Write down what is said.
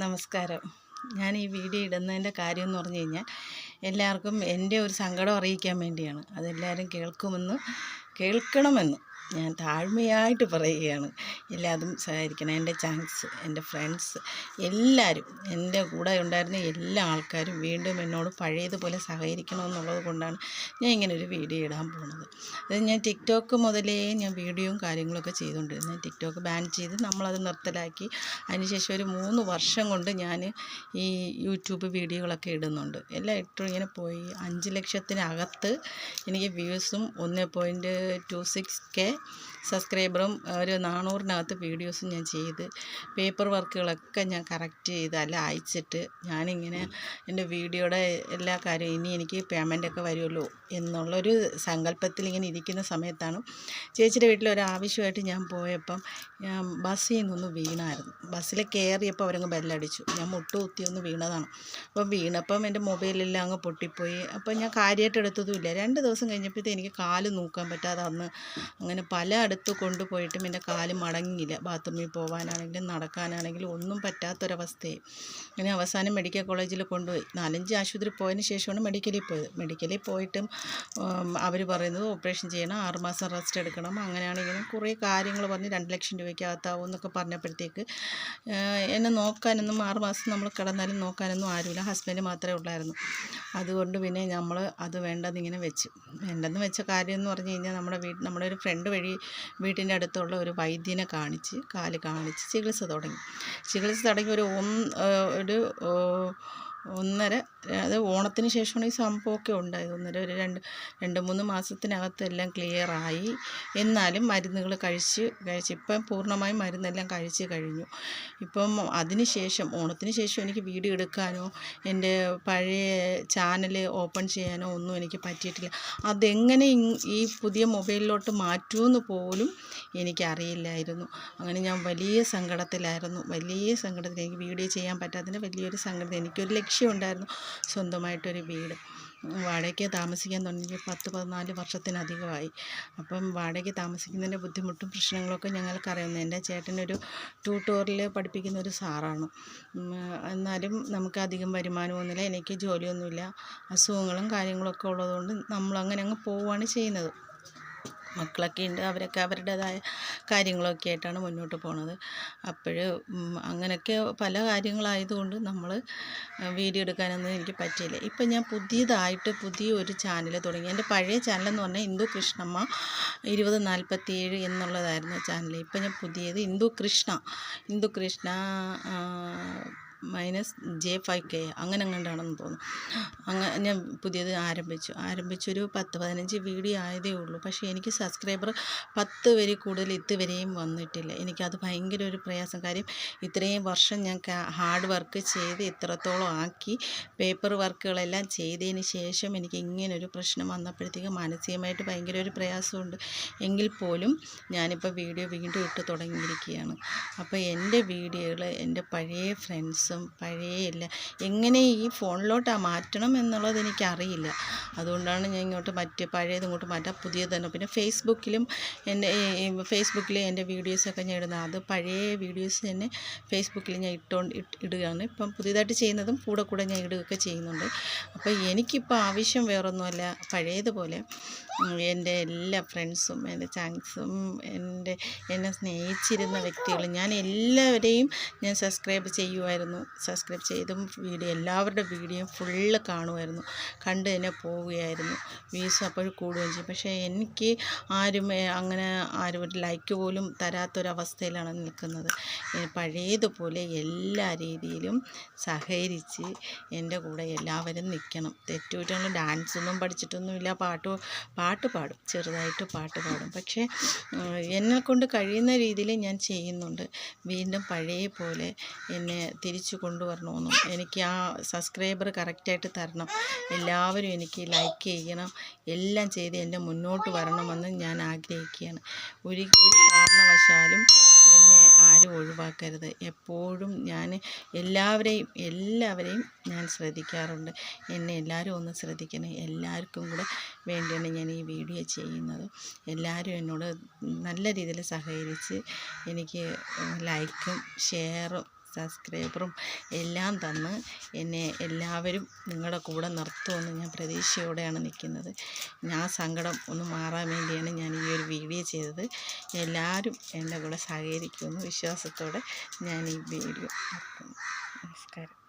നമസ്കാരം. ഞാൻ ഈ വീഡിയോ ഇടുന്നതിന്റെ കാര്യം എന്ന് പറഞ്ഞു കഴിഞ്ഞാൽ എല്ലാവർക്കും എന്റെ ഒരു സങ്കടം അറിയിക്കാൻ വേണ്ടിയാണ്. അതെല്ലാവരും കേൾക്കുമെന്ന് കേൾക്കണമെന്ന് ഞാൻ താഴ്മയായിട്ട് പറയുകയാണ്. എല്ലാതും സഹായിക്കണം എന്റെ ചാൻസ് എന്റെ ഫ്രണ്ട്സ് എല്ലാവരും എന്റെ കൂടെ ഉണ്ടായിരുന്ന എല്ലാ ആൾക്കാരും വീണ്ടും എന്നോട് പഴയതുപോലെ സഹകരിക്കണമെന്നുള്ളത് കൊണ്ടാണ് ഞാൻ ഇങ്ങനെ ഒരു വീഡിയോ ഇടാൻ പോകുന്നത് അത് ഞാൻ ടിക്ടോക്ക് മുതലേ ഞാൻ വീഡിയോയും കാര്യങ്ങളൊക്കെ ചെയ്തുകൊണ്ടിരുന്നു. ടിക്ടോക്ക് ബാൻ ചെയ്ത് നമ്മളത് നിർത്തലാക്കി. അതിനുശേഷം ഒരു മൂന്ന് വർഷം കൊണ്ട് ഞാൻ ഈ യൂട്യൂബ് വീഡിയോകളൊക്കെ ഇടുന്നുണ്ട്. എല്ലാം ഇട്ടും ഇങ്ങനെ പോയി. അഞ്ച് ലക്ഷത്തിനകത്ത് എനിക്ക് വ്യൂസും ഒന്ന് പോയിന്റ് ടു സിക്സ് കെ സബ്സ്ക്രൈബറും ഒരു നാനൂറിനകത്ത് വീഡിയോസും ഞാൻ ചെയ്ത്. പേപ്പർ വർക്കുകളൊക്കെ ഞാൻ കറക്റ്റ് ചെയ്ത് അല്ല അയച്ചിട്ട് ഞാനിങ്ങനെ എന്റെ വീഡിയോയുടെ എല്ലാ കാര്യവും ഇനി എനിക്ക് പേയ്മെന്റൊക്കെ വരുമല്ലോ എന്നുള്ളൊരു സങ്കല്പത്തിൽ ഇങ്ങനെ ഇരിക്കുന്ന സമയത്താണ് ചേച്ചിയുടെ വീട്ടിൽ ഒരു ആവശ്യമായിട്ട് ഞാൻ പോയപ്പം ഞാൻ ബസ്സിൽ നിന്നൊന്ന് വീണായിരുന്നു. ബസ്സിൽ കയറിയപ്പോൾ അവരങ്ങ് ബെല്ലടിച്ചു. ഞാൻ മുട്ട് കുത്തി ഒന്ന് വീണതാണ്. അപ്പം വീണപ്പം എന്റെ മൊബൈലെല്ലാം അങ്ങ് പൊട്ടിപ്പോയി. അപ്പം ഞാൻ കാര്യമായിട്ട് എടുത്തതുമില്ല. രണ്ട് ദിവസം കഴിഞ്ഞപ്പോഴത്തേ എനിക്ക് കാൽ നോക്കാൻ പറ്റാതെ അന്ന് അങ്ങനെ പല അടുത്ത് കൊണ്ടുപോയിട്ടും എന്റെ കാൽ മടങ്ങിയില്ല. ബാത്റൂമിൽ പോകാനാണെങ്കിലും നടക്കാനാണെങ്കിലും ഒന്നും പറ്റാത്തൊരവസ്ഥയായി. അങ്ങനെ അവസാനം മെഡിക്കൽ കോളേജിൽ കൊണ്ടുപോയി. നാലഞ്ച് ആശുപത്രി പോയതിന് ശേഷമാണ് മെഡിക്കലിൽ പോയത്. മെഡിക്കലിൽ പോയിട്ടും അവർ പറയുന്നത് ഓപ്പറേഷൻ ചെയ്യണം ആറുമാസം റെസ്റ്റ് എടുക്കണം അങ്ങനെയാണെങ്കിലും കുറേ കാര്യങ്ങൾ പറഞ്ഞ് രണ്ട് ലക്ഷം രൂപയ്ക്ക് അകത്താവും എന്നൊക്കെ പറഞ്ഞപ്പോഴത്തേക്ക് എന്നെ നോക്കാനൊന്നും ആറുമാസം നമ്മൾ കിടന്നാലും നോക്കാനൊന്നും ആരുമില്ല. ഹസ്ബൻഡ് മാത്രമേ ഉള്ളായിരുന്നു. അതുകൊണ്ട് പിന്നെ നമ്മൾ അത് വേണ്ടെന്നിങ്ങനെ വെച്ചു. വേണ്ടെന്ന് വെച്ച കാര്യം എന്ന് പറഞ്ഞു കഴിഞ്ഞാൽ നമ്മുടെ വീട് നമ്മുടെ ഒരു ഫ്രണ്ട് വഴി വീട്ടിന്റെ അടുത്തുള്ള ഒരു വൈദ്യനെ കാണിച്ച് കാൽ കാണിച്ച് ചികിത്സ തുടങ്ങി. ചികിത്സ തുടങ്ങി ഒരു ഒരു ഒന്നര അത് ഓണത്തിന് ശേഷമാണ് ഈ സംഭവമൊക്കെ ഉണ്ടായത്. ഒന്നര ഒരു രണ്ട് രണ്ട് മൂന്ന് മാസത്തിനകത്ത് എല്ലാം ക്ലിയറായി എന്നാലും മരുന്നുകൾ കഴിച്ച് കഴിച്ച് ഇപ്പം പൂർണമായും മരുന്നെല്ലാം കഴിച്ച് കഴിഞ്ഞു. ഇപ്പം അതിന് ശേഷം ഓണത്തിന് ശേഷം എനിക്ക് വീഡിയോ എടുക്കാനോ എന്റെ പഴയ ചാനൽ ഓപ്പൺ ചെയ്യാനോ ഒന്നും എനിക്ക് പറ്റിയിട്ടില്ല. അതെങ്ങനെ ഈ പുതിയ മൊബൈലിലോട്ട് മാറ്റുമെന്ന് പോലും എനിക്കറിയില്ലായിരുന്നു. അങ്ങനെ ഞാൻ വലിയ സങ്കടത്തിലായിരുന്നു. വലിയ സങ്കടത്തിൽ എനിക്ക് വീഡിയോ ചെയ്യാൻ പറ്റാത്തതിന്റെ വലിയൊരു സങ്കടം എനിക്കൊരു ലക്ഷ്യമുണ്ടായിരുന്നു സ്വന്തമായിട്ടൊരു വീട്. വാടകയ്ക്ക് താമസിക്കാൻ തുടങ്ങി പത്ത് പതിനാല് വർഷത്തിനധികമായി. അപ്പം വാടകയ്ക്ക് താമസിക്കുന്നതിന്റെ ബുദ്ധിമുട്ടും പ്രശ്നങ്ങളൊക്കെ ഞങ്ങൾക്കറിയുന്നു എന്റെ ചേട്ടനൊരു ട്യൂട്ടോറിൽ പഠിപ്പിക്കുന്ന ഒരു സാറാണ്. എന്നാലും നമുക്ക് അധികം വരുമാനമൊന്നുമില്ല എനിക്ക് ജോലിയൊന്നുമില്ല. അസുഖങ്ങളും കാര്യങ്ങളൊക്കെ ഉള്ളതുകൊണ്ട് നമ്മളങ്ങനെ അങ്ങ് പോവുകയാണ് ചെയ്യുന്നത്. മക്കളൊക്കെ ഉണ്ട്. അവരൊക്കെ അവരുടേതായ കാര്യങ്ങളൊക്കെ ആയിട്ടാണ് മുന്നോട്ട് പോണത്. അപ്പോൾ അങ്ങനെയൊക്കെ പല കാര്യങ്ങളായതുകൊണ്ട് നമ്മൾ വീഡിയോ എടുക്കാനൊന്നും എനിക്ക് പറ്റിയില്ല. ഇപ്പം ഞാൻ പുതിയതായിട്ട് പുതിയൊരു ചാനൽ തുടങ്ങി. എന്റെ പഴയ ചാനലെന്ന് പറഞ്ഞാൽ ഇന്ദു കൃഷ്ണമ്മ ഇരുപത് നാൽപ്പത്തിയേഴ് എന്നുള്ളതായിരുന്നു ചാനൽ ഇപ്പം ഞാൻ പുതിയത് Indu Krishna. Indu Krishna minus J five K അങ്ങനെ അങ്ങോട്ടാണെന്ന് തോന്നുന്നു. അങ്ങനെ ഞാൻ പുതിയത് ആരംഭിച്ചു. ആരംഭിച്ചൊരു പത്ത് പതിനഞ്ച് വീഡിയോ ആയതേ ഉള്ളൂ. പക്ഷേ എനിക്ക് സബ്സ്ക്രൈബർ പത്ത് വരെ കൂടുതൽ ഇതുവരെയും വന്നിട്ടില്ല. എനിക്കത് ഭയങ്കര ഒരു പ്രയാസം. കാര്യം ഇത്രയും വർഷം ഞാൻ ഹാർഡ് വർക്ക് ചെയ്ത് ഇത്രത്തോളം ആക്കി പേപ്പർ വർക്കുകളെല്ലാം ചെയ്തതിന് ശേഷം എനിക്ക് ഇങ്ങനൊരു പ്രശ്നം വന്നപ്പോഴത്തേക്ക് മാനസികമായിട്ട് ഭയങ്കര ഒരു പ്രയാസമുണ്ട്. എങ്കിൽ പോലും ഞാനിപ്പോൾ വീഡിയോ വീണ്ടും ഇട്ട് തുടങ്ങിയിരിക്കുകയാണ്. അപ്പോൾ എന്റെ വീഡിയോകൾ എന്റെ പഴയ ഫ്രണ്ട്സും പഴയ എല്ലാം എങ്ങനെ ഈ ഫോണിലോട്ടാണ് മാറ്റണം എന്നുള്ളത് എനിക്കറിയില്ല. അതുകൊണ്ടാണ് ഞാൻ ഇങ്ങോട്ട് മറ്റ് പഴയത് ഇങ്ങോട്ട് മാറ്റാം. പുതിയത് തന്നെ. പിന്നെ ഫേസ്ബുക്കിലും എന്റെ ഫേസ്ബുക്കിൽ എന്റെ വീഡിയോസൊക്കെ ഞാൻ ഇടുന്നത് അത് പഴയ വീഡിയോസ് തന്നെ ഫേസ്ബുക്കിൽ ഞാൻ ഇട്ടുകൊണ്ട് ഇടുകയാണ്. ഇപ്പം പുതിയതായിട്ട് ചെയ്യുന്നതും കൂടെ കൂടെ ഞാൻ ഇടുകയൊക്കെ ചെയ്യുന്നുണ്ട്. അപ്പോൾ എനിക്കിപ്പോൾ ആവശ്യം വേറൊന്നുമല്ല. പഴയതുപോലെ എന്റെ എല്ലാ ഫ്രണ്ട്സും എന്റെ ചാങ്സും എന്റെ എന്നെ സ്നേഹിച്ചിരുന്ന വ്യക്തികളും ഞാൻ എല്ലാവരെയും ഞാൻ സബ്സ്ക്രൈബ് ചെയ്യുമായിരുന്നു സബ്സ്ക്രൈബ് ചെയ്തും വീഡിയോ എല്ലാവരുടെ വീഡിയോയും ഫുള്ള് കാണുമായിരുന്നു കണ്ട് തന്നെ പോവുകയായിരുന്നു. വ്യൂസ് അപ്പോൾ കൂടുകയും ചെയ്യും. പക്ഷേ എനിക്ക് ആരും അങ്ങനെ ആരും ഒരു ലൈക്ക് പോലും തരാത്തൊരവസ്ഥയിലാണ് നിൽക്കുന്നത്. പഴയതുപോലെ എല്ലാ രീതിയിലും സഹകരിച്ച് എന്റെ കൂടെ എല്ലാവരും നിൽക്കണം. തെറ്റുറ്റങ്ങൾ ഡാൻസൊന്നും പഠിച്ചിട്ടൊന്നുമില്ല പാട്ട് പാട്ട് പാടും ചെറുതായിട്ട് പാട്ട് പാടും. പക്ഷേ എന്നെ കൊണ്ട് കഴിയുന്ന രീതിയിൽ ഞാൻ ചെയ്യുന്നുണ്ട്. വീണ്ടും പഴയ പോലെ എന്നെ തിരിച്ചു കൊണ്ടുവരണമെന്നും എനിക്ക് ആ സബ്സ്ക്രൈബർ കറക്റ്റായിട്ട് തരണം എല്ലാവരും എനിക്ക് ലൈക്ക് ചെയ്യണം എല്ലാം ചെയ്ത് എന്റെ മുന്നോട്ട് വരണമെന്ന് ഞാൻ ആഗ്രഹിക്കുകയാണ്. ഒരു ഒരു കാരണവശാലും എന്നെ ആരും ഒഴിവാക്കരുത്. എപ്പോഴും ഞാൻ എല്ലാവരെയും എല്ലാവരെയും ഞാൻ ശ്രദ്ധിക്കാറുണ്ട്. എന്നെ എല്ലാവരും ഒന്ന് ശ്രദ്ധിക്കണം. എല്ലാവർക്കും കൂടെ വേണ്ടിയാണ് ഞാൻ ഈ വീഡിയോ ചെയ്യുന്നത്. എല്ലാവരും എന്നോട് നല്ല രീതിയിൽ സഹകരിച്ച് എനിക്ക് ലൈക്കും ഷെയറും സബ്സ്ക്രൈബറും എല്ലാം തന്ന് എന്നെ എല്ലാവരും നിങ്ങളുടെ കൂടെ നിർത്തുമെന്ന് ഞാൻ പ്രതീക്ഷയോടെയാണ് നിൽക്കുന്നത്. ഞാൻ സങ്കടം ഒന്ന് മാറാൻ വേണ്ടിയാണ് ഞാൻ ഈ ഒരു വീഡിയോ ചെയ്തത്. എല്ലാവരും എന്റെ കൂടെ സഹകരിക്കുമെന്ന് വിശ്വാസത്തോടെ ഞാൻ ഈ വീഡിയോ നമസ്കാരം.